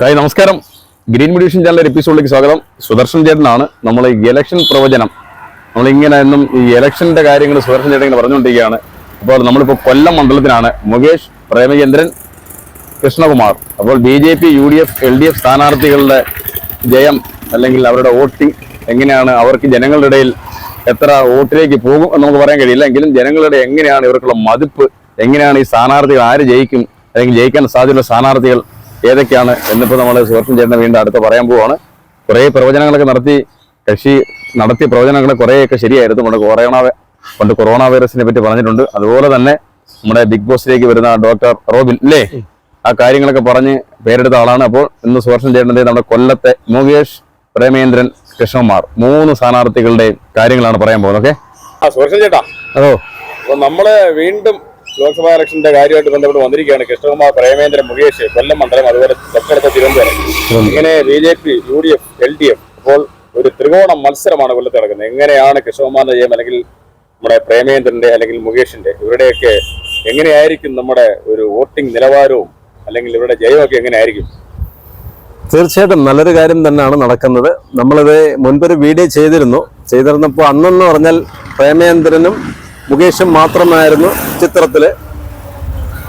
Hi നമസ്കാരം. Green മെഡിഷൻ channel എപ്പിസോഡിലേക്ക് സ്വാഗതം. സുദർശൻ ചേട്ടനാണ് നമ്മൾ ഇലക്ഷൻ പ്രവചനം. നമ്മളിങ്ങനെ എന്നും ഈ ഇലക്ഷന്റെ കാര്യങ്ങൾ സുദർശൻ ചേട്ടൻ ഇങ്ങനെ പറഞ്ഞുകൊണ്ടിരിക്കുകയാണ്. അപ്പോൾ നമ്മളിപ്പോൾ കൊല്ലം മണ്ഡലത്തിലാണ് മുകേഷ് പ്രേമചന്ദ്രൻ കൃഷ്ണകുമാർ. അപ്പോൾ B J P U D F L D F സ്ഥാനാർത്ഥികളുടെ ജയം അല്ലെങ്കിൽ അവരുടെ വോട്ടിംഗ് എങ്ങനെയാണ്? അവർക്ക് ജനങ്ങളുടെ ഇടയിൽ എത്ര വോട്ടിലേക്ക് പോകും എന്ന് നമുക്ക് പറയാൻ കഴിയില്ല. എങ്കിലും ജനങ്ങളുടെ എങ്ങനെയാണ് ഇവർക്കുള്ള മതിപ്പ്? എങ്ങനെയാണ് ഈ സ്ഥാനാർത്ഥികൾ ആര് ജയിക്കും? അല്ലെങ്കിൽ ജയിക്കാൻ സാധ്യതയുള്ള സ്ഥാനാർത്ഥികൾ ഏതൊക്കെയാണ് എന്നിപ്പോൾ നമ്മൾ സുഹൃത്തും ചേട്ടനെ വീണ്ടും അടുത്ത് പറയാൻ പോവാണ്. കുറേ പ്രവചനങ്ങളൊക്കെ നടത്തി കക്ഷി നടത്തിയ പ്രവചനങ്ങൾ കുറേയൊക്കെ ശരിയായിരുന്നു. നമ്മുടെ കൊറോണ പണ്ട് കൊറോണ വൈറസിനെ പറ്റി പറഞ്ഞിട്ടുണ്ട്. അതുപോലെ തന്നെ നമ്മുടെ ബിഗ് ബോസിലേക്ക് വരുന്ന ഡോക്ടർ റോബിൻ അല്ലേ ആ കാര്യങ്ങളൊക്കെ പറഞ്ഞ് പേരെടുത്ത ആളാണ്. അപ്പോൾ ഇന്ന് സുഹർഷൻ ചേട്ടന്റെ നമ്മുടെ കൊല്ലത്തെ മുകേഷ് പ്രേമേന്ദ്രൻ കൃഷ്ണകുമാർ. മൂന്ന് സ്ഥാനാർത്ഥികളുടെയും കാര്യങ്ങളാണ് പറയാൻ പോകുന്നത്. ഓക്കെ? ആ സുഹൃത്തും ചേട്ടാ. അതോ? അപ്പൊ നമ്മൾ വീണ്ടും ലോക്സഭാ ഇലക്ഷന്റെ കാര്യമായിട്ട് ബന്ധപ്പെട്ട് വന്നിരിക്കുകയാണ്. കൃഷ്ണകുമാർ പ്രേമേന്ദ്രൻ മുകേഷ് കൊല്ലം മണ്ഡലം അതുപോലെ തൊട്ടടുത്ത തിരുവനന്തപുരം. ഇങ്ങനെ B J P U D F L D F അപ്പോൾ ഒരു ത്രികോണ മത്സരമാണ് കൊല്ലത്ത് നടക്കുന്നത്. എങ്ങനെയാണ് കൃഷ്ണകുമാറിന്റെ ജയം അല്ലെങ്കിൽ നമ്മുടെ പ്രേമേന്ദ്രന്റെ അല്ലെങ്കിൽ മുകേഷിന്റെ ഇവരുടെയൊക്കെ എങ്ങനെയായിരിക്കും നമ്മുടെ ഒരു വോട്ടിംഗ് നിലവാരവും അല്ലെങ്കിൽ ഇവരുടെ ജയമൊക്കെ എങ്ങനെയായിരിക്കും? തീർച്ചയായിട്ടും നല്ലൊരു കാര്യം തന്നെയാണ് നടക്കുന്നത്. നമ്മളിത് മുൻപൊരു വീഡിയോ ചെയ്തിരുന്നു. ചെയ്തിരുന്നപ്പോൾ അന്നെന്ന് പറഞ്ഞാൽ പ്രേമേന്ദ്രനും മുകേഷും മാത്രമായിരുന്നു ചിത്രത്തിൽ.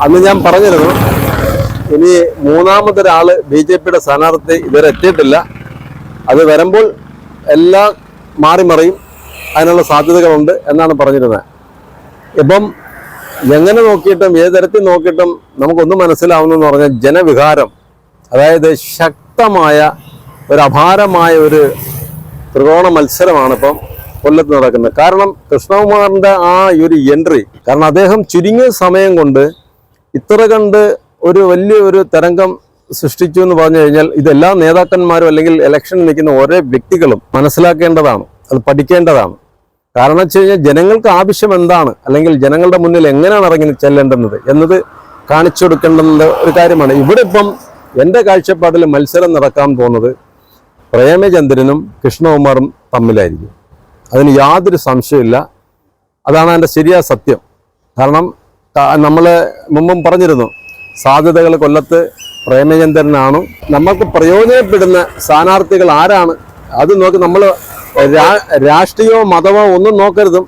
അന്ന് ഞാൻ പറഞ്ഞിരുന്നു ഇനി മൂന്നാമതൊരാൾ ബി ജെ പിയുടെ സ്ഥാനാർത്ഥി ഇതുവരെ എത്തിയിട്ടില്ല. അത് വരുമ്പോൾ എല്ലാം മാറി മറിയും. അതിനുള്ള സാധ്യതകളുണ്ട് എന്നാണ് പറഞ്ഞിരുന്നത്. ഇപ്പം എങ്ങനെ നോക്കിയിട്ടും ഏത് തരത്തിൽ നോക്കിയിട്ടും നമുക്കൊന്നും മനസ്സിലാവുന്നെന്ന് പറഞ്ഞാൽ ജനവികാരം അതായത് ശക്തമായ ഒരു അപാരമായ ഒരു ത്രികോണ മത്സരമാണ് ഇപ്പം കൊല്ലത്ത് നടക്കുന്നത്. കാരണം കൃഷ്ണകുമാറിന്റെ ആ ഒരു എൻട്രി കാരണം അദ്ദേഹം ചുരുങ്ങിയ സമയം കൊണ്ട് ഇത്ര കണ്ട് ഒരു വലിയ ഒരു തരംഗം സൃഷ്ടിച്ചു എന്ന് പറഞ്ഞു കഴിഞ്ഞാൽ ഇതെല്ലാ നേതാക്കന്മാരും അല്ലെങ്കിൽ ഇലക്ഷനിൽ നിൽക്കുന്ന ഓരോ വ്യക്തികളും മനസ്സിലാക്കേണ്ടതാണ് അത് പഠിക്കേണ്ടതാണ്. കാരണം വെച്ച് കഴിഞ്ഞാൽ ജനങ്ങൾക്ക് ആവശ്യം എന്താണ്? അല്ലെങ്കിൽ ജനങ്ങളുടെ മുന്നിൽ എങ്ങനെയാണ് ഇറങ്ങി ചെല്ലേണ്ടുന്നത് എന്നത് കാണിച്ചു കൊടുക്കേണ്ടുന്ന ഒരു കാര്യമാണ്. ഇവിടെ ഇപ്പം എന്റെ കാഴ്ചപ്പാടിൽ മത്സരം നടക്കാൻ പോകുന്നത് പ്രേമചന്ദ്രനും കൃഷ്ണകുമാറും തമ്മിലായിരിക്കും. അതിന് യാതൊരു സംശയമില്ല അതാണ് അതിന്റെ ശരിയായ സത്യം. കാരണം നമ്മൾ മുമ്പും പറഞ്ഞിരുന്നു സാധ്യതകൾ കൊല്ലത്ത് പ്രേമചന്ദ്രനാണ്. നമ്മൾക്ക് പ്രയോജനപ്പെടുന്ന സ്ഥാനാർത്ഥികൾ ആരാണ്? അത് നോക്കി നമ്മൾ രാഷ്ട്രീയമോ മതമോ ഒന്നും നോക്കരുതും.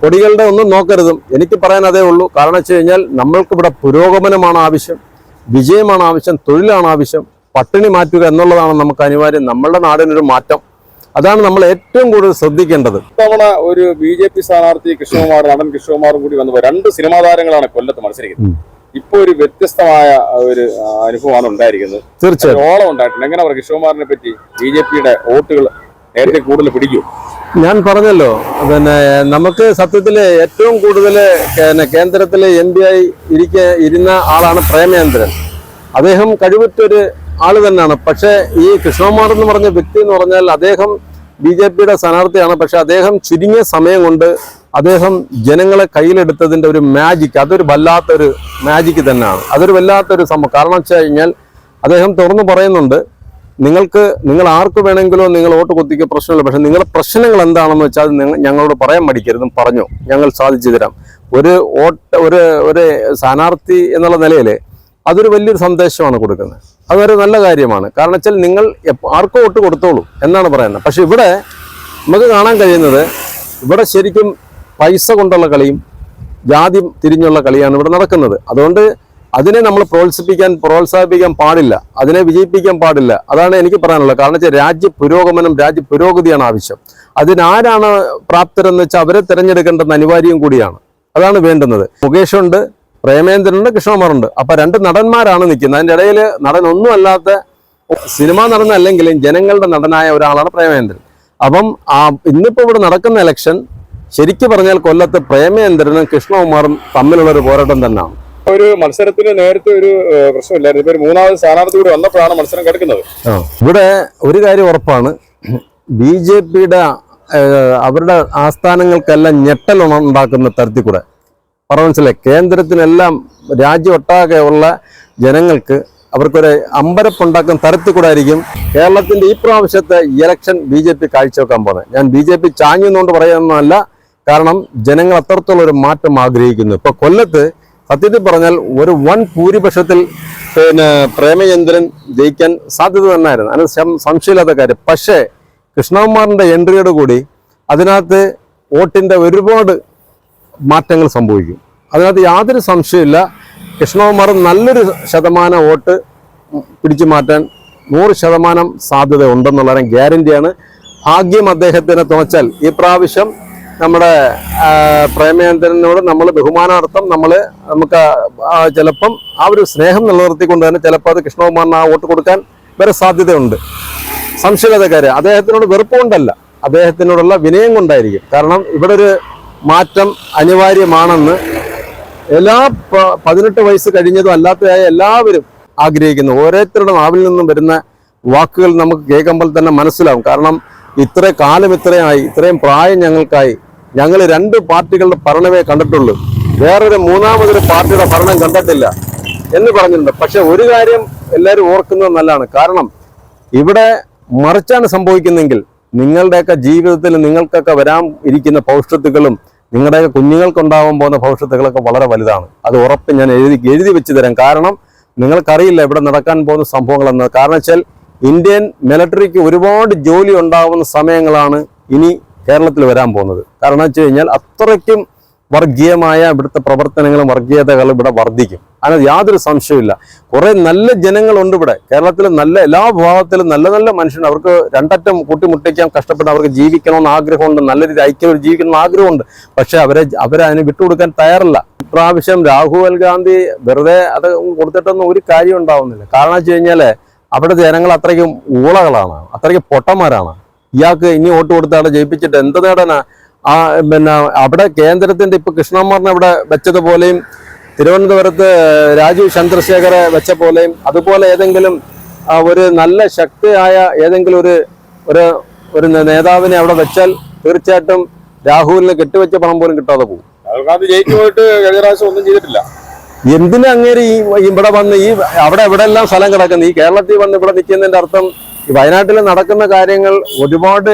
കൊടികളുടെ ഒന്നും നോക്കരുതും. എനിക്ക് പറയാൻ അതേ ഉള്ളൂ. കാരണം വെച്ച് കഴിഞ്ഞാൽ നമ്മൾക്കിവിടെ പുരോഗമനമാണ് ആവശ്യം വിജയമാണ് ആവശ്യം തൊഴിലാണ് ആവശ്യം. പട്ടിണി മാറ്റുക എന്നുള്ളതാണ് നമുക്ക് അനിവാര്യം. നമ്മളുടെ നാടിനൊരു മാറ്റം. അതാണ് നമ്മൾ ഏറ്റവും കൂടുതൽ ശ്രദ്ധിക്കേണ്ടത്. ഇത്തവണ ഒരു ബി ജെ പി സ്ഥാനാർത്ഥി കൃഷ്ണകുമാർ നടൻ കൃഷ്ണകുമാറും കൂടി വന്നപ്പോൾ രണ്ട് സിനിമാ താരങ്ങളാണ് കൊല്ലത്ത് മത്സരിക്കുന്നത്. ഇപ്പൊ ഒരു വ്യത്യസ്തമായ ഒരു അനുഭവമാണ് ഉണ്ടായിരിക്കുന്നത്. തീർച്ചയായും. ഒരു ഓളം ഉണ്ടായിട്ടുണ്ട്. എങ്ങനെ പറയും? കൃഷ്ണകുമാറിനെ പറ്റി ബി ജെ പിയുടെ വോട്ടുകൾ നേരത്തെ കൂടുതൽ പിടിക്കും. ഞാൻ പറഞ്ഞല്ലോ പിന്നെ നമുക്ക് സത്യത്തിൽ ഏറ്റവും കൂടുതൽ കേന്ദ്രത്തിലെ എം പി ആയി ഇരിക്ക ഇരുന്ന ആളാണ് പ്രേമേന്ദ്രൻ അദ്ദേഹം കഴിവുറ്റൊരു ആൾ തന്നെയാണ്. പക്ഷേ ഈ കൃഷ്ണകുമാർ എന്ന് പറഞ്ഞ വ്യക്തി എന്ന് പറഞ്ഞാൽ അദ്ദേഹം ബി ജെ പിയുടെ സ്ഥാനാർത്ഥിയാണ്. പക്ഷെ അദ്ദേഹം ചുരുങ്ങിയ സമയം കൊണ്ട് അദ്ദേഹം ജനങ്ങളെ കയ്യിലെടുത്തതിന്റെ ഒരു മാജിക് അതൊരു വല്ലാത്തൊരു മാജിക് തന്നെയാണ്. അതൊരു വല്ലാത്തൊരു സംഭവം. കാരണം വെച്ച് കഴിഞ്ഞാൽ അദ്ദേഹം തുറന്നു പറയുന്നുണ്ട് നിങ്ങൾക്ക് നിങ്ങൾ ആർക്ക് വേണമെങ്കിലും നിങ്ങൾ വോട്ട് കുത്തിക്കുക പ്രശ്നമില്ല. പക്ഷെ നിങ്ങളുടെ പ്രശ്നങ്ങൾ എന്താണെന്ന് വെച്ചാൽ ഞങ്ങളോട് പറയാൻ മടിക്കരുതും പറഞ്ഞു. ഞങ്ങൾ സാധിച്ചു തരാം. ഒരു വോട്ട് ഒരു ഒരു സ്ഥാനാർത്ഥി എന്നുള്ള നിലയിൽ അതൊരു വലിയൊരു സന്ദേശമാണ് കൊടുക്കുന്നത്. അതൊരു നല്ല കാര്യമാണ്. കാരണം വെച്ചാൽ നിങ്ങൾ ആർക്കും വോട്ട് കൊടുത്തോളൂ എന്നാണ് പറയുന്നത്. പക്ഷെ ഇവിടെ നമുക്ക് കാണാൻ കഴിയുന്നത് ഇവിടെ ശരിക്കും പൈസ കൊണ്ടുള്ള കളിയും ജാതി തിരിഞ്ഞുള്ള കളിയാണ് ഇവിടെ നടക്കുന്നത്. അതുകൊണ്ട് അതിനെ നമ്മൾ പ്രോത്സാഹിപ്പിക്കാൻ പ്രോത്സാഹിപ്പിക്കാൻ പാടില്ല. അതിനെ വിജയിപ്പിക്കാൻ പാടില്ല. അതാണ് എനിക്ക് പറയാനുള്ളത്. കാരണം വെച്ചാൽ രാജ്യ പുരോഗമനം രാജ്യ പുരോഗതിയാണ് ആവശ്യം. അതിനാരാണ് പ്രാപ്തരെന്ന് വെച്ചാൽ അവരെ തിരഞ്ഞെടുക്കേണ്ടത് അനിവാര്യം കൂടിയാണ്. അതാണ് വേണ്ടുന്നത്. മുകേഷുണ്ട് പ്രേമേന്ദ്രനുണ്ട് കൃഷ്ണകുമാറുണ്ട്. അപ്പൊ രണ്ട് നടന്മാരാണ് നിൽക്കുന്നത്. അതിന്റെ ഇടയിൽ നടൻ ഒന്നും അല്ലാത്ത സിനിമാ നടനല്ലെങ്കിലും ജനങ്ങളുടെ നടനായ ഒരാളാണ് പ്രേമേന്ദ്രൻ. അപ്പം ആ ഇന്നിപ്പോ ഇവിടെ നടക്കുന്ന ഇലക്ഷൻ ശരിക്കും പറഞ്ഞാൽ കൊല്ലത്ത് പ്രേമേന്ദ്രനും കൃഷ്ണകുമാറും തമ്മിലുള്ള ഒരു പോരാട്ടം തന്നെയാണ്. ഒരു മത്സരത്തിന് നേരത്തെ ഒരു പ്രശ്നമില്ലായിരുന്നു. ഇപ്പൊ മൂന്നാമത് സ്ഥാനാർത്ഥി കൂടി വന്നപ്പോഴാണ് മത്സരം കിടക്കുന്നത്. ഇവിടെ ഒരു കാര്യം ഉറപ്പാണ്. ബി ജെ പിയുടെ അവരുടെ ആസ്ഥാനങ്ങൾക്കെല്ലാം ഞെട്ടൽ ഉണ്ടാക്കുന്ന തരത്തിൽ കൂടെ പറ മനസ്സിലായി കേന്ദ്രത്തിനെല്ലാം രാജ്യമൊട്ടാകെ ഉള്ള ജനങ്ങൾക്ക് അവർക്കൊരു അമ്പരപ്പുണ്ടാക്കുന്ന തരത്തിൽ കൂടെ ആയിരിക്കും കേരളത്തിന്റെ ഈ പ്രാവശ്യത്തെ ഇലക്ഷൻ ബി ജെ പി കാഴ്ചവെക്കാൻ പോകുന്നത്. ഞാൻ ബി ജെ പി ചാഞ്ഞുകൊണ്ട് പറയുന്നതല്ല കാരണം ജനങ്ങൾ അത്രത്തോളം ഒരു മാറ്റം ആഗ്രഹിക്കുന്നു. ഇപ്പൊ കൊല്ലത്ത് സത്യത്തിൽ പറഞ്ഞാൽ ഒരു വൻ ഭൂരിപക്ഷത്തിൽ പിന്നെ പ്രേമചന്ദ്രൻ ജയിക്കാൻ സാധ്യത തന്നെയായിരുന്നു. അതിന് സംശയമില്ലാത്ത കാര്യം. പക്ഷേ കൃഷ്ണകുമാറിന്റെ എൻട്രിയോട് കൂടി അതിനകത്ത് വോട്ടിന്റെ ഒരുപാട് മാറ്റങ്ങൾ സംഭവിക്കും. അതിനകത്ത് യാതൊരു സംശയമില്ല കൃഷ്ണകുമാർ നല്ലൊരു ശതമാനം വോട്ട് പിടിച്ചു മാറ്റാൻ നൂറ് ശതമാനം സാധ്യത ഉണ്ടെന്നുള്ള ഗ്യാരണ്ടിയാണ്. ഭാഗ്യം അദ്ദേഹത്തിനെ തുണച്ചാൽ. ഈ പ്രാവശ്യം നമ്മുടെ പ്രേമേന്ദ്രനോട് നമ്മൾ ബഹുമാനാർത്ഥം നമ്മൾ നമുക്ക് ചിലപ്പം ആ ഒരു സ്നേഹം നിലനിർത്തിക്കൊണ്ട് തന്നെ ചിലപ്പോൾ അത് കൃഷ്ണകുമാറിന് ആ വോട്ട് കൊടുക്കാൻ വരെ സാധ്യതയുണ്ട്. സംശയമില്ലാത്ത കാര്യം. അദ്ദേഹത്തിനോട് വെറുപ്പ് കൊണ്ടല്ല അദ്ദേഹത്തിനോടുള്ള വിനയം കൊണ്ടായിരിക്കും. കാരണം ഇവിടെ ഒരു മാറ്റം അനിവാര്യമാണെന്ന് എല്ലാ പതിനെട്ട് വയസ്സ് കഴിഞ്ഞതും അല്ലാത്തതായ എല്ലാവരും ആഗ്രഹിക്കുന്നു. ഓരോരുത്തരുടെ നാവിൽ നിന്നും വരുന്ന വാക്കുകൾ നമുക്ക് കേൾക്കുമ്പോൾ തന്നെ മനസ്സിലാവും. കാരണം ഇത്ര കാലം ഇത്രയായി ഇത്രയും പ്രായം ഞങ്ങൾക്കായി ഞങ്ങൾ രണ്ട് പാർട്ടികളുടെ ഭരണമേ കണ്ടിട്ടുള്ളൂ. വേറൊരു മൂന്നാമതൊരു പാർട്ടിയുടെ ഭരണം കണ്ടിട്ടില്ല എന്ന് പറഞ്ഞിട്ടുണ്ട്. പക്ഷെ ഒരു കാര്യം എല്ലാവരും ഓർക്കുന്നത് നല്ലതാണ്. കാരണം ഇവിടെ മറിച്ചാണ് സംഭവിക്കുന്നെങ്കിൽ നിങ്ങളുടെയൊക്കെ ജീവിതത്തിൽ നിങ്ങൾക്കൊക്കെ വരാൻ ഇരിക്കുന്ന ഭവിഷ്യത്തുകളും നിങ്ങളുടെയൊക്കെ കുഞ്ഞുങ്ങൾക്കുണ്ടാവാൻ പോകുന്ന ഭവിഷ്യത്തുകളൊക്കെ വളരെ വലുതാണ്. അത് ഉറപ്പ് ഞാൻ എഴുതി എഴുതി വെച്ച് തരാം. കാരണം നിങ്ങൾക്കറിയില്ല ഇവിടെ നടക്കാൻ പോകുന്ന സംഭവങ്ങളെന്ന്. കാരണം വെച്ചാൽ ഇന്ത്യൻ മിലിറ്ററിക്ക് ഒരുപാട് ജോലി ഉണ്ടാവുന്ന സമയങ്ങളാണ് ഇനി കേരളത്തിൽ വരാൻ പോകുന്നത്. കാരണം വെച്ച് കഴിഞ്ഞാൽ അത്രയ്ക്കും വർഗീയമായ ഇവിടുത്തെ പ്രവർത്തനങ്ങളും വർഗീയതകളും ഇവിടെ വർദ്ധിക്കും. അതിനകത്ത് യാതൊരു സംശയമില്ല കുറേ നല്ല ജനങ്ങളുണ്ട് ഇവിടെ. കേരളത്തിലെ നല്ല എല്ലാ വിഭാഗത്തിലും നല്ല നല്ല മനുഷ്യൻ അവർക്ക് രണ്ടറ്റം കൂട്ടിമുട്ടിക്കാൻ കഷ്ടപ്പെട്ട് അവർക്ക് ജീവിക്കണമെന്ന് ആഗ്രഹമുണ്ട്. നല്ല രീതി ഐക്യം ജീവിക്കണമെന്ന് ആഗ്രഹമുണ്ട്. പക്ഷെ അവരെ അവരെ അതിന് വിട്ടുകൊടുക്കാൻ തയ്യാറല്ല. ഇപ്രാവശ്യം രാഹുൽ ഗാന്ധി വെറുതെ അത് കൊടുത്തിട്ടൊന്നും ഒരു കാര്യം ഉണ്ടാവുന്നില്ല. കാരണം വെച്ച് കഴിഞ്ഞാൽ അവിടെ ജനങ്ങൾ അത്രയ്ക്കും ഊളകളാണ്. അത്രയ്ക്കും പൊട്ടന്മാരാണ്. ഇയാൾക്ക് ഇനി വോട്ട് കൊടുത്താണ് ജയിപ്പിച്ചിട്ട് എന്ത് നേടാനാ? ആ പിന്നെ അവിടെ കേന്ദ്രത്തിന്റെ ഇപ്പൊ കൃഷ്ണകുമാറിനെ അവിടെ വെച്ചതുപോലെയും തിരുവനന്തപുരത്ത് രാജീവ് ചന്ദ്രശേഖരെ വെച്ച പോലെയും അതുപോലെ ഏതെങ്കിലും ഒരു നല്ല ശക്തിയായ ഏതെങ്കിലും ഒരു ഒരു ഒരു നേതാവിനെ അവിടെ വെച്ചാൽ തീർച്ചയായിട്ടും രാഹുലിന് കെട്ടിവെച്ച പണം പോലും കിട്ടാതെ പോകും. എന്തിനാ അങ്ങേര് ഈ ഇവിടെ വന്ന് ഈ അവിടെ ഇവിടെ എല്ലാം സ്ഥലം കിടക്കുന്നു ഈ കേരളത്തിൽ വന്ന് ഇവിടെ നിൽക്കുന്നതിന്റെ അർത്ഥം വയനാട്ടിൽ നടക്കുന്ന കാര്യങ്ങൾ ഒരുപാട്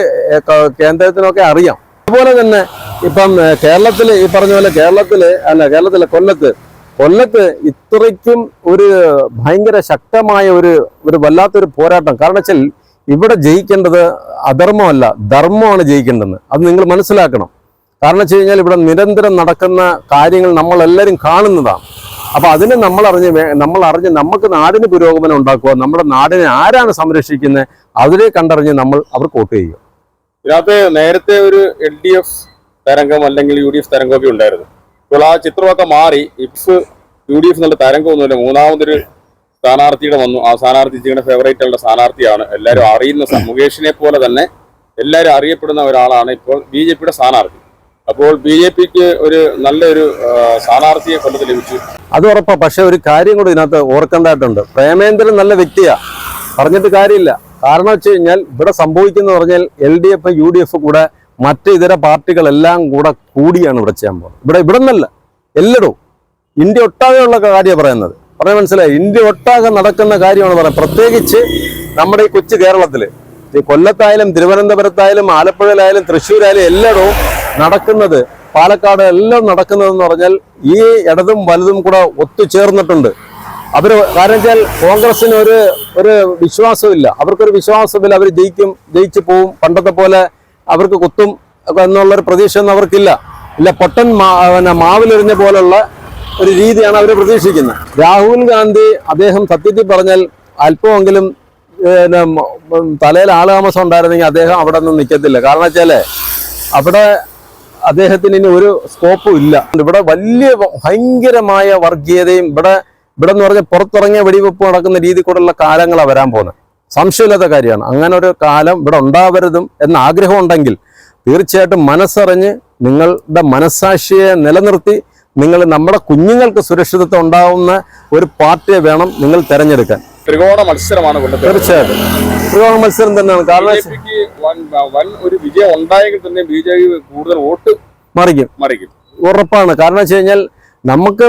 കേന്ദ്രത്തിനൊക്കെ അറിയാം. അതുപോലെ തന്നെ ഇപ്പം കേരളത്തിൽ ഈ പറഞ്ഞ പോലെ കേരളത്തിൽ അല്ല കേരളത്തിലെ കൊല്ലത്ത് കൊല്ലത്ത് ഇത്രയ്ക്കും ഒരു ഭയങ്കര ശക്തമായ ഒരു ഒരു വല്ലാത്തൊരു പോരാട്ടം. കാരണം വെച്ചാൽ ഇവിടെ ജയിക്കേണ്ടത് അധർമ്മമല്ല ധർമ്മമാണ് ജയിക്കേണ്ടത് അത് നിങ്ങൾ മനസ്സിലാക്കണം. കാരണം വെച്ച് കഴിഞ്ഞാൽ ഇവിടെ നിരന്തരം നടക്കുന്ന കാര്യങ്ങൾ നമ്മൾ എല്ലാവരും കാണുന്നതാണ്. അപ്പോൾ അതിനെ നമ്മൾ അറിഞ്ഞ് നമ്മൾ അറിഞ്ഞ് നമുക്ക് നാടിന് പുരോഗമനം ഉണ്ടാക്കുക നമ്മുടെ നാടിനെ ആരാണ് സംരക്ഷിക്കുന്നത് അതിനെ കണ്ടറിഞ്ഞ് നമ്മൾ അവർക്ക് വോട്ട് ചെയ്യുക. ഇതിനകത്ത് നേരത്തെ ഒരു എൽ ഡി എഫ് തരംഗം അല്ലെങ്കിൽ യു ഡി എഫ് തരംഗമൊക്കെ ഉണ്ടായിരുന്നു. ഇപ്പോൾ ആ ചിത്രമൊക്കെ മാറി ഇപ്സ് യു ഡി എഫ് എന്നുള്ള തരംഗമൊന്നുമില്ല മൂന്നാമതൊരു സ്ഥാനാർത്ഥിയുടെ വന്നു. ആ സ്ഥാനാർത്ഥി ചെയ്യുന്ന ഫേവറേറ്റ് ഉള്ള സ്ഥാനാർത്ഥിയാണ്. എല്ലാവരും അറിയുന്ന മുകേഷിനെ പോലെ തന്നെ എല്ലാവരും അറിയപ്പെടുന്ന ഒരാളാണ് ഇപ്പോൾ ബി ജെ പിയുടെ സ്ഥാനാർത്ഥി. അപ്പോൾ ബി ജെ പിക്ക് ഒരു നല്ലൊരു സ്ഥാനാർത്ഥിയെ കൊണ്ടത് ലഭിച്ചു. അത് ഉറപ്പാണ് പക്ഷെ ഒരു കാര്യം കൂടി ഇതിനകത്ത് ഓർക്കേണ്ടതായിട്ടുണ്ട്. പ്രേമേന്ദ്രൻ നല്ല വ്യക്തിയാണ് പറഞ്ഞിട്ട് കാര്യമില്ല. കാരണം വെച്ച് കഴിഞ്ഞാൽ ഇവിടെ സംഭവിക്കുന്ന പറഞ്ഞാൽ L D F U D F കൂടെ മറ്റ് ഇതര പാർട്ടികളെല്ലാം കൂടെ കൂടിയാണ് ഇവിടെ ചെയ്യാൻ പോകുന്നത്. ഇവിടെ ഇവിടെ നിന്നല്ല എല്ലായിടവും. ഇന്ത്യ ഒട്ടാകെയുള്ള കാര്യമാണ് പറയുന്നത്. പറയാൻ മനസ്സിലായി? ഇന്ത്യ ഒട്ടാകെ നടക്കുന്ന കാര്യമാണ് പറയുന്നത്. പ്രത്യേകിച്ച് നമ്മുടെ ഈ കൊച്ചു കേരളത്തിൽ. ഈ കൊല്ലത്തായാലും തിരുവനന്തപുരത്തായാലും ആലപ്പുഴയിലായാലും തൃശ്ശൂരായാലും എല്ലായിടവും നടക്കുന്നത് പാലക്കാട് എല്ലാം നടക്കുന്നതെന്ന് പറഞ്ഞാൽ ഈ ഇടതും വലതും കൂടെ ഒത്തുചേർന്നിട്ടുണ്ട്. അവർ കാരണം വെച്ചാൽ കോൺഗ്രസിന് ഒരു ഒരു വിശ്വാസമില്ല. അവർക്കൊരു വിശ്വാസമില്ല. അവർ ജയിക്കും ജയിച്ചു പോവും. പണ്ടത്തെ പോലെ അവർക്ക് കുത്തും എന്നുള്ളൊരു പ്രതീക്ഷയൊന്നും അവർക്കില്ല. ഇല്ല പൊട്ടൻ പിന്നെ മാവിലെറിഞ്ഞ പോലുള്ള ഒരു രീതിയാണ് അവർ പ്രതീക്ഷിക്കുന്നത്. രാഹുൽ ഗാന്ധി അദ്ദേഹം സത്യത്തിൽ പറഞ്ഞാൽ അല്പമെങ്കിലും തലയിൽ ആളാമസം ഉണ്ടായിരുന്നെങ്കിൽ അദ്ദേഹം അവിടെ നിന്ന് നിൽക്കത്തില്ല കാരണം വെച്ചാൽ അവിടെ അദ്ദേഹത്തിന് ഇനി ഒരു സ്കോപ്പും ഇല്ല. ഇവിടെ വലിയ ഭയങ്കരമായ വർഗീയതയും ഇവിടെ ഇവിടെ എന്ന് പറഞ്ഞാൽ പുറത്തിറങ്ങിയ വെടിവെപ്പ് നടക്കുന്ന രീതി കൂടെയുള്ള കാലങ്ങളാണ് വരാൻ പോകുന്നത്. സംശയമില്ലാത്ത കാര്യമാണ്. അങ്ങനെ ഒരു കാലം ഇവിടെ ഉണ്ടാവരുതും എന്ന ആഗ്രഹം ഉണ്ടെങ്കിൽ തീർച്ചയായിട്ടും മനസ്സറിഞ്ഞ് നിങ്ങളുടെ മനസ്സാക്ഷിയെ നിലനിർത്തി നിങ്ങൾ നമ്മുടെ കുഞ്ഞുങ്ങൾക്ക് സുരക്ഷിതത്വം ഉണ്ടാവുന്ന ഒരു പാർട്ടിയെ വേണം നിങ്ങൾ തിരഞ്ഞെടുക്കാൻ. ത്രികോണ മത്സരമാണ് തീർച്ചയായിട്ടും. ത്രികോണ മത്സരം തന്നെയാണ്. കാരണം വൻ ഒരു വിജയം ഉണ്ടായെങ്കിൽ തന്നെ ബി ജെ പി കൂടുതൽ വോട്ട് മറിക്കും. മറിക്കും. ഉറപ്പാണ്. കാരണം വെച്ച് കഴിഞ്ഞാൽ നമുക്ക്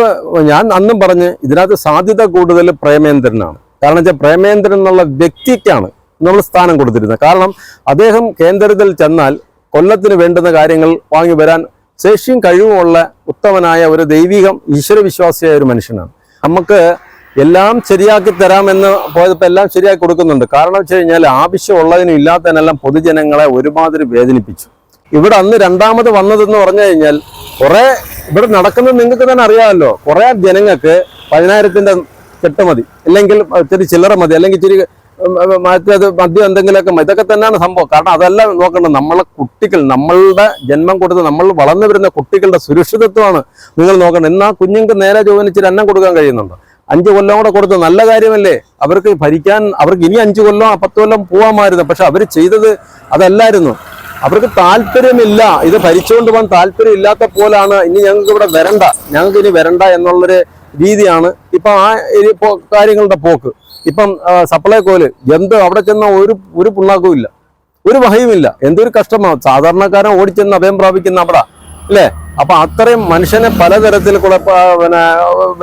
ഞാൻ അന്നും പറഞ്ഞ് ഇതിനകത്ത് സാധ്യത കൂടുതൽ പ്രേമേന്ദ്രനാണ്. കാരണം വെച്ചാൽ പ്രേമേന്ദ്രൻ എന്നുള്ള വ്യക്തിക്കാണ് നമ്മൾ സ്ഥാനം കൊടുത്തിരുന്നത്. കാരണം അദ്ദേഹം കേന്ദ്രത്തിൽ ചെന്നാൽ കൊല്ലത്തിന് വേണ്ടുന്ന കാര്യങ്ങൾ വാങ്ങി വരാൻ ശേഷിയും കഴിവുമുള്ള ഉത്തമനായ ഒരു ദൈവികം ഈശ്വരവിശ്വാസിയായ ഒരു മനുഷ്യനാണ്. നമുക്ക് എല്ലാം ശരിയാക്കി തരാമെന്ന് പോയപ്പോൾ എല്ലാം ശരിയാക്കി കൊടുക്കുന്നുണ്ട്. കാരണം വെച്ച് കഴിഞ്ഞാൽ ആവശ്യമുള്ളതിനും ഇല്ലാത്തതിനെല്ലാം പൊതുജനങ്ങളെ ഒരുമാതിരി വേദനിപ്പിച്ചു. ഇവിടെ അന്ന് രണ്ടാമത് വന്നതെന്ന് പറഞ്ഞു കഴിഞ്ഞാൽ കുറെ ഇവിടെ നടക്കുന്നത് നിങ്ങൾക്ക് തന്നെ അറിയാമല്ലോ. കുറെ ജനങ്ങൾക്ക് പതിനായിരത്തിന്റെ കെട്ട് മതി. അല്ലെങ്കിൽ ഇച്ചിരി ചില്ലറ മതി. അല്ലെങ്കിൽ ഇച്ചിരി മറ്റേത് മദ്യം എന്തെങ്കിലുമൊക്കെ. ഇതൊക്കെ തന്നെയാണ് സംഭവം. കാരണം അതെല്ലാം നോക്കേണ്ടത് നമ്മളെ കുട്ടികൾ നമ്മളുടെ ജന്മം കൊടുത്ത് നമ്മൾ വളർന്നു വരുന്ന കുട്ടികളുടെ സുരക്ഷിതത്വമാണ് നിങ്ങൾ നോക്കേണ്ടത് എന്നാൽ കുഞ്ഞുങ്ങൾക്ക് നേരെ ചോദിച്ചിട്ട് അന്നം കൊടുക്കാൻ കഴിയുന്നുണ്ട്? അഞ്ച് കൊല്ലം കൂടെ കൊടുത്ത് നല്ല കാര്യമല്ലേ? അവർക്ക് ഭരിക്കാൻ അവർക്ക് ഇനി അഞ്ച് കൊല്ലം പത്ത് കൊല്ലം പോവാമായിരുന്നു. പക്ഷെ അവർ ചെയ്തത് അതല്ലായിരുന്നു. അവർക്ക് താല്പര്യമില്ല. ഇത് ഭരിച്ചുകൊണ്ട് പോകാൻ താല്പര്യം ഇല്ലാത്ത പോലാണ്. ഇനി ഞങ്ങൾക്ക് ഇവിടെ വരണ്ട. ഞങ്ങൾക്ക് ഇനി വരണ്ട എന്നുള്ളൊരു രീതിയാണ് ഇപ്പം ആ കാര്യങ്ങളുടെ പോക്ക്. ഇപ്പം സപ്ലൈ സപ്ലൈകോൽ എന്ത് അവിടെ ചെന്ന ഒരു ഒരു പുണ്ണാക്കും ഇല്ല. ഒരു വഹയുമില്ല എന്തൊരു കഷ്ടമാണ് സാധാരണക്കാരൻ ഓടിച്ചെന്ന് അഭയം പ്രാപിക്കുന്ന അവിടെ. അല്ലേ? അപ്പൊ അത്രയും മനുഷ്യനെ പലതരത്തിൽ പിന്നെ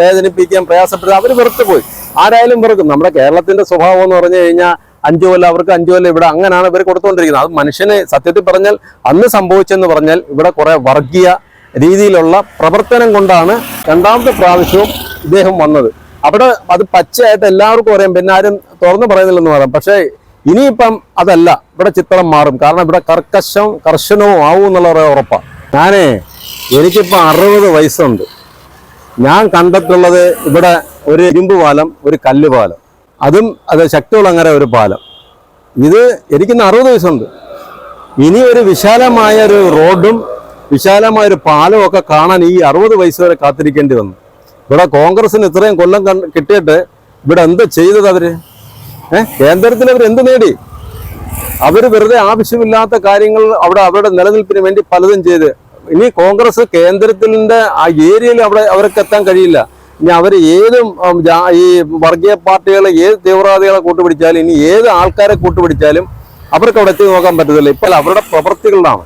വേദനിപ്പിക്കാൻ പ്രയാസപ്പെടുക. അവർ വെറുത്തു പോയി. ആരായാലും വെറുക്കും. നമ്മുടെ കേരളത്തിന്റെ സ്വഭാവം എന്ന് പറഞ്ഞു കഴിഞ്ഞാൽ അഞ്ചു കൊല്ലം അവർക്ക് അഞ്ചു കൊല്ലം ഇവിടെ അങ്ങനെയാണ് ഇവർ കൊടുത്തുകൊണ്ടിരിക്കുന്നത്. അത് മനുഷ്യനെ സത്യത്തിൽ പറഞ്ഞാൽ അന്ന് സംഭവിച്ചെന്ന് പറഞ്ഞാൽ ഇവിടെ കുറെ വർഗീയ രീതിയിലുള്ള പ്രവർത്തനം കൊണ്ടാണ് രണ്ടാമത്തെ പ്രാവശ്യവും ഇദ്ദേഹം വന്നത്. അവിടെ അത് പച്ചയായിട്ട് എല്ലാവർക്കും അറിയാം. പിന്നെ ആരും തുറന്നു പറയുന്നില്ലെന്ന് പറയാം. പക്ഷേ ഇനിയിപ്പം അതല്ല. ഇവിടെ ചിത്രം മാറും. കാരണം ഇവിടെ കർക്കശം കർശനവും ആവും എന്നുള്ള ഉറപ്പാണ് ഞാനേ എനിക്കിപ്പോൾ അറുപത് വയസ്സുണ്ട്. ഞാൻ കണ്ടിട്ടുള്ളത് ഇവിടെ ഒരു ഇരുമ്പ് പാലം ഒരു കല്ല് പാലം. അതും അത് ശക്തികുളങ്ങര ഒരു പാലം. ഇത് എനിക്കിന്ന് അറുപത് വയസ്സുണ്ട്. ഇനി ഒരു വിശാലമായ ഒരു റോഡും വിശാലമായ ഒരു പാലവും ഒക്കെ കാണാൻ ഈ അറുപത് വയസ്സ് വരെ കാത്തിരിക്കേണ്ടി വന്നു. ഇവിടെ കോൺഗ്രസിന് ഇത്രയും കൊല്ലം കിട്ടിയിട്ട് ഇവിടെ എന്ത് ചെയ്തത് അവർ? ഏഹ് കേന്ദ്രത്തിൽ അവർ എന്ത് നേടി? അവർ വെറുതെ ആവശ്യമില്ലാത്ത കാര്യങ്ങൾ അവിടെ അവരുടെ നിലനിൽപ്പിന് വേണ്ടി പലതും ചെയ്ത്. ഇനി കോൺഗ്രസ് കേന്ദ്രത്തിന്റെ ആ ഏരിയയിൽ അവിടെ അവർക്ക് എത്താൻ കഴിയില്ല. ഇനി അവർ ഏത് ഈ വർഗീയ പാർട്ടികളെ ഏത് തീവ്രവാദികളെ കൂട്ടുപിടിച്ചാലും ഇനി ഏത് ആൾക്കാരെ കൂട്ടുപിടിച്ചാലും അവർക്ക് അവിടെ എത്തി നോക്കാൻ പറ്റത്തില്ല. ഇപ്പോൾ അവരുടെ പ്രവൃത്തികളിലാണ്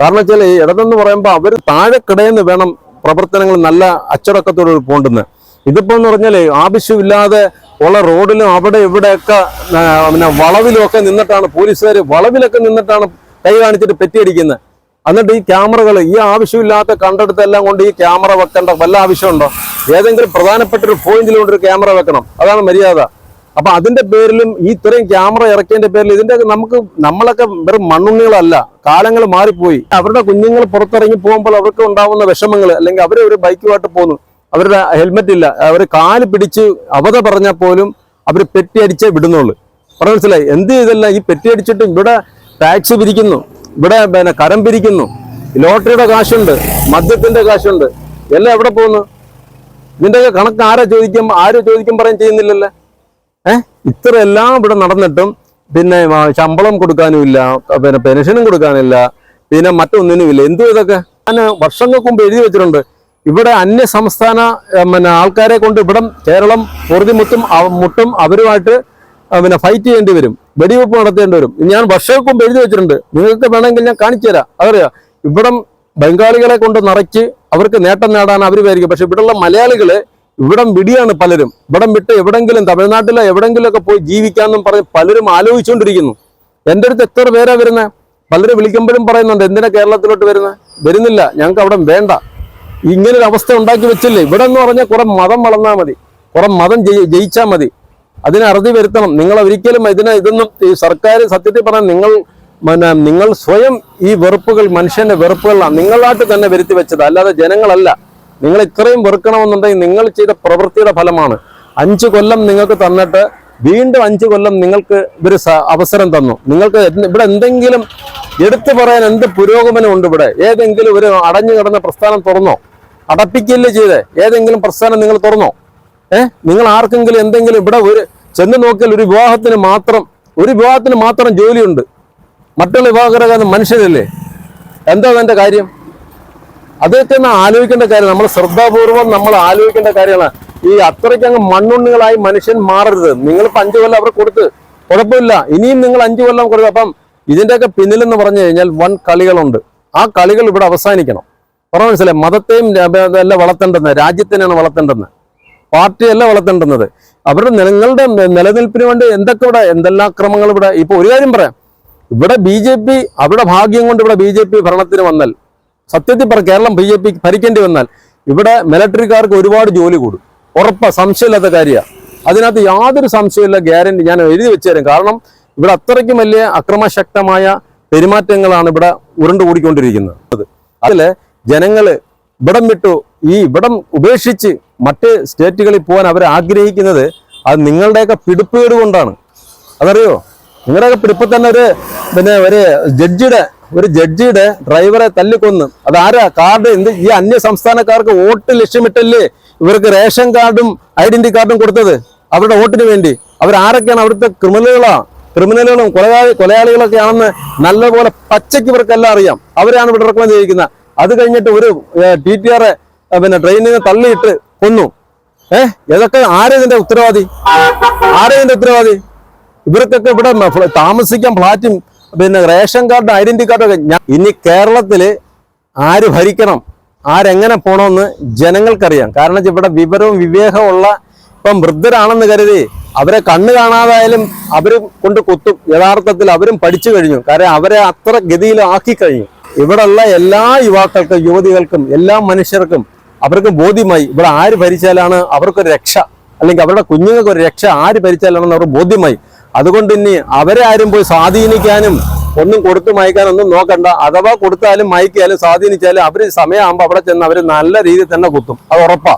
കാരണം വെച്ചാൽ ഈ ഇടതെന്ന് പറയുമ്പോൾ അവർ താഴെ കിടയെന്ന് വേണം പ്രവർത്തനങ്ങൾ നല്ല അച്ചടക്കത്തോടെ പോണ്ടെന്ന്. ഇതിപ്പോ എന്ന് പറഞ്ഞാൽ ആവശ്യമില്ലാതെ ഉള്ള റോഡിലും അവിടെ ഇവിടെയൊക്കെ പിന്നെ വളവിലും ഒക്കെ നിന്നിട്ടാണ് പോലീസുകാർ വളവിലൊക്കെ നിന്നിട്ടാണ് കൈ കാണിച്ചിട്ട് പെറ്റിയടിക്കുന്നത്. എന്നിട്ട് ഈ ക്യാമറകൾ ഈ ആവശ്യമില്ലാത്ത കണ്ടെടുത്തെല്ലാം കൊണ്ട് ഈ ക്യാമറ വെക്കേണ്ട വല്ല ആവശ്യമുണ്ടോ? ഏതെങ്കിലും പ്രധാനപ്പെട്ട ഒരു പോയിന്റിൽ കൊണ്ട് ഒരു ക്യാമറ വെക്കണം. അതാണ് മര്യാദ. അപ്പൊ അതിന്റെ പേരിലും ഈ ഇത്രയും ക്യാമറ ഇറക്കിയതിന്റെ പേരിൽ ഇതിന്റെ നമുക്ക് നമ്മളൊക്കെ വെറും മണ്ണുണ്ണികളല്ല കാലങ്ങൾ മാറിപ്പോയി. അവരുടെ കുഞ്ഞുങ്ങൾ പുറത്തിറങ്ങി പോകുമ്പോൾ അവർക്ക് ഉണ്ടാവുന്ന വിഷമങ്ങൾ അല്ലെങ്കിൽ അവർ ഒരു ബൈക്കുമായിട്ട് പോകുന്നു. അവരുടെ ഹെൽമെറ്റ് ഇല്ല. അവർ കാൽ പിടിച്ച് അവത പറഞ്ഞാൽ പോലും അവർ പെറ്റിയടിച്ചേ വിടുന്നുള്ളൂ. പറഞ്ഞ മനസ്സിലായി? എന്ത് ചെയ്തല്ല ഈ പെറ്റിയടിച്ചിട്ട് ഇവിടെ ടാക്സ് പിരിക്കുന്നു. ഇവിടെ പിന്നെ കരം പിരിക്കുന്നു. ലോട്ടറിയുടെ കാശുണ്ട് മദ്യത്തിന്റെ കാശുണ്ട്. എല്ലാം എവിടെ പോകുന്നു? ഇതിന്റെയൊക്കെ കണക്ക് ആരാ ചോദിക്കും ആരും ചോദിക്കും പറയാൻ ചെയ്യുന്നില്ലല്ലേ? ഏഹ് ഇത്രയെല്ലാം ഇവിടെ നടന്നിട്ടും പിന്നെ ശമ്പളം കൊടുക്കാനും ഇല്ല പിന്നെ പെൻഷനും കൊടുക്കാനില്ല പിന്നെ മറ്റൊന്നിനും ഇല്ല. എന്തു ഇതൊക്കെ? ഞാൻ വർഷങ്ങൾക്ക് മുമ്പ് എഴുതി വെച്ചിട്ടുണ്ട്. ഇവിടെ അന്യ സംസ്ഥാന പിന്നെ ആൾക്കാരെ കൊണ്ട് ഇവിടെ കേരളം പൊറുതിമുട്ടും മുട്ടും മുട്ടും അവരുമായിട്ട് പിന്നെ ഫൈറ്റ് ചെയ്യേണ്ടി വരും. വെടിവെപ്പ് നടത്തേണ്ടി വരും. ഞാൻ വർഷങ്ങൾക്ക് മുമ്പ് എഴുതി വെച്ചിട്ടുണ്ട്. നിങ്ങൾക്ക് വേണമെങ്കിൽ ഞാൻ കാണിച്ചു തരാം അതറിയാം? ഇവിടം ബംഗാളികളെ കൊണ്ട് നിറച്ച് അവർക്ക് നേട്ടം നേടാൻ അവർ വിചാരിക്കും. പക്ഷെ ഇവിടെയുള്ള മലയാളികൾ ഇവിടം വിടിയാണ് പലരും. ഇവിടം വിട്ട് എവിടെങ്കിലും തമിഴ്നാട്ടിലോ എവിടെങ്കിലും ഒക്കെ പോയി ജീവിക്കാമെന്നും പറഞ്ഞ് പലരും ആലോചിച്ചുകൊണ്ടിരിക്കുന്നു. എന്റെ അടുത്ത് എത്ര പേരാ വരുന്നത് പലരും വിളിക്കുമ്പോഴും പറയുന്നുണ്ട് എന്തിനാ കേരളത്തിലോട്ട് വരുന്നത് വരുന്നില്ല. ഞങ്ങൾക്ക് അവിടെ വേണ്ട. ഇങ്ങനെ ഒരു അവസ്ഥ ഉണ്ടാക്കി വെച്ചില്ലേ? ഇവിടെ എന്ന് പറഞ്ഞാൽ കുറെ മതം വളർന്നാൽ മതി. കുറെ മതം ജയി- ജയിച്ചാൽ മതി. അതിനെ അറുതി വരുത്തണം. നിങ്ങൾ ഒരിക്കലും ഇതിനെ ഇതൊന്നും ഈ സർക്കാർ സത്യത്തിൽ പറഞ്ഞാൽ നിങ്ങൾ പിന്നെ നിങ്ങൾ സ്വയം ഈ വെറുപ്പുകൾ മനുഷ്യന്റെ വെറുപ്പുകളാണ് നിങ്ങളായിട്ട് തന്നെ വരുത്തി വെച്ചത്. അല്ലാതെ ജനങ്ങളല്ല. നിങ്ങൾ ഇത്രയും വെറുക്കണമെന്നുണ്ടെങ്കിൽ നിങ്ങൾ ചെയ്ത പ്രവൃത്തിയുടെ ഫലമാണ്. അഞ്ചു കൊല്ലം നിങ്ങൾക്ക് തന്നിട്ട് വീണ്ടും അഞ്ചു കൊല്ലം നിങ്ങൾക്ക് ഇവർ സ- അവസരം തന്നു. നിങ്ങൾക്ക് ഇവിടെ എന്തെങ്കിലും എടുത്തു പറയാൻ എന്ത് പുരോഗമനം ഉണ്ട് ഇവിടെ? ഏതെങ്കിലും ഒരു അടഞ്ഞു കിടന്ന പ്രസ്ഥാനം തുറന്നോ? അടപ്പിക്കില്ലേ ചെയ്തേ? ഏതെങ്കിലും പ്രസ്ഥാനം നിങ്ങൾ തുറന്നോ? ഏഹ് നിങ്ങൾ ആർക്കെങ്കിലും എന്തെങ്കിലും ഇവിടെ ഒരു ചെന്ന് നോക്കിയാൽ ഒരു വിവാഹത്തിന് മാത്രം ഒരു വിവാഹത്തിന് മാത്രം ജോലിയുണ്ട്. മറ്റുള്ള വിഭാഗക്കാരൊക്കെ മനുഷ്യരല്ലേ? എന്താ അതിന്റെ കാര്യം? അതൊക്കെ ഒന്ന് ആലോചിക്കേണ്ട കാര്യം. നമ്മൾ ശ്രദ്ധാപൂർവം നമ്മൾ ആലോചിക്കേണ്ട കാര്യമാണ്. ഈ അത്രയ്ക്ക് അങ്ങ് മണ്ണുണ്ണികളായി മനുഷ്യൻ മാറരുത്. നിങ്ങൾ ഇപ്പൊ അഞ്ചു കൊല്ലം അവർ കൊടുത്ത് കുഴപ്പമില്ല. ഇനിയും നിങ്ങൾ അഞ്ചു കൊല്ലം കൊടുത്ത് അപ്പം ഇതിന്റെയൊക്കെ പിന്നിലെന്ന് പറഞ്ഞു കഴിഞ്ഞാൽ വൻ കളികളുണ്ട്. ആ കളികൾ ഇവിടെ അവസാനിക്കണം. പറഞ്ഞ മനസ്സിലായി? മതത്തെയും അല്ല വളർത്തേണ്ടെന്ന് രാജ്യത്തിനെയാണ് വളർത്തേണ്ടെന്ന് പാർട്ടിയല്ല വളർത്തേണ്ടുന്നത്. അവരുടെ നിങ്ങളുടെ നിലനിൽപ്പിന് വേണ്ടി എന്തൊക്കെ ഇവിടെ എന്തെല്ലാം ക്രമങ്ങൾ ഇവിടെ ഇപ്പൊ ഒരു കാര്യം പറയാം. ഇവിടെ ബി ജെ പി അവിടെ ഭാഗ്യം കൊണ്ട് ഇവിടെ ബി ജെ പി ഭരണത്തിന് വന്നാൽ സത്യത്തിൽ പറ കേരളം ബി ജെ പി ഭരിക്കേണ്ടി വന്നാൽ ഇവിടെ മിലിറ്ററിക്കാർക്ക് ഒരുപാട് ജോലി കൂടും. ഉറപ്പ സംശയമില്ലാത്ത കാര്യമാണ് അതിനകത്ത് യാതൊരു സംശയമില്ല ഗ്യാരണ്ടി ഞാൻ എഴുതി വെച്ചു തരും കാരണം ഇവിടെ അത്രയ്ക്കും വലിയ അക്രമശക്തമായ പെരുമാറ്റങ്ങളാണ് ഇവിടെ ഉരുണ്ടുകൂടിക്കൊണ്ടിരിക്കുന്നത് അതിൽ ജനങ്ങൾ ഇവിടം വിട്ടു ഈ ഇവിടം ഉപേക്ഷിച്ച് മറ്റ് സ്റ്റേറ്റുകളിൽ പോകാൻ അവർ ആഗ്രഹിക്കുന്നത് അത് നിങ്ങളുടെയൊക്കെ പിടിപ്പേട് കൊണ്ടാണ്. അതറിയോ? നിങ്ങളുടെയൊക്കെ ഇപ്പൊ തന്നെ ഒരു പിന്നെ ഒരു ജഡ്ജിയുടെ ഒരു ജഡ്ജിയുടെ ഡ്രൈവറെ തല്ലിക്കൊന്ന്. അതാരാ? കാർഡ് എന്ത്? ഈ അന്യ സംസ്ഥാനക്കാർക്ക് വോട്ട് ലക്ഷ്യമിട്ടല്ലേ ഇവർക്ക് റേഷൻ കാർഡും ഐഡന്റി കാർഡും കൊടുത്തത്? അവരുടെ വോട്ടിന് വേണ്ടി. അവരാരൊക്കെയാണ് അവിടുത്തെ ക്രിമിനലുകളാ? ക്രിമിനലുകളും കൊലയാളി കൊലയാളികളൊക്കെ ആണെന്ന് നല്ലപോലെ പച്ചയ്ക്ക് ഇവർക്കെല്ലാം അറിയാം. അവരാണ് ഇവിടെ റെക്കമെന്റ് ചെയ്യിക്കുന്നത് അത് കഴിഞ്ഞിട്ട് ഒരു ടി ടി ആറെ പിന്നെ ട്രെയിനിൽ നിന്ന് തള്ളിയിട്ട് കൊന്നു. ഏഹ് ഇതൊക്കെ ആരാ ഇതിന്റെ ഉത്തരവാദി? ആരാ ഇതിന്റെ ഉത്തരവാദി? ഇവർക്കൊക്കെ ഇവിടെ താമസിക്കാൻ ഫ്ലാറ്റും പിന്നെ റേഷൻ കാർഡ് ഐഡന്റി കാർഡൊക്കെ ഞാൻ ഇനി കേരളത്തിൽ ആര് ഭരിക്കണം? ആരെങ്ങനെ പോണമെന്ന് ജനങ്ങൾക്കറിയാം. കാരണം ഇവിടെ വിവരവും വിവേകവും ഉള്ള ഇപ്പം വൃദ്ധരാണെന്ന് കരുതി അവരെ കണ്ണു കാണാതായാലും അവരും കൊണ്ട് കുത്തും. യഥാർത്ഥത്തിൽ അവരും പഠിച്ചു കഴിഞ്ഞു. കാരണം അവരെ അത്ര ഗതിയിൽ ആക്കി കഴിഞ്ഞു. ഇവിടെയുള്ള എല്ലാ യുവാക്കൾക്കും യുവതികൾക്കും എല്ലാ മനുഷ്യർക്കും അവർക്ക് ബോധ്യമായി ഇവിടെ ആര് ഭരിച്ചാലാണ് അവർക്കൊരു രക്ഷ. അല്ലെങ്കിൽ അവരുടെ കുഞ്ഞുങ്ങൾക്ക് ഒരു രക്ഷ ആര് ഭരിച്ചാലാണെന്ന് അവർ ബോധ്യമായി. അതുകൊണ്ട് ഇനി അവരെ ആരും പോയി സ്വാധീനിക്കാനും ഒന്നും കൊടുത്തു മയക്കാൻ ഒന്നും നോക്കണ്ട. അഥവാ കൊടുത്താലും മയക്കിയാലും സ്വാധീനിച്ചാലും അവർ സമയമാകുമ്പോൾ അവിടെ ചെന്ന് അവർ നല്ല രീതിയിൽ തന്നെ കുത്തും. അത് ഉറപ്പാ.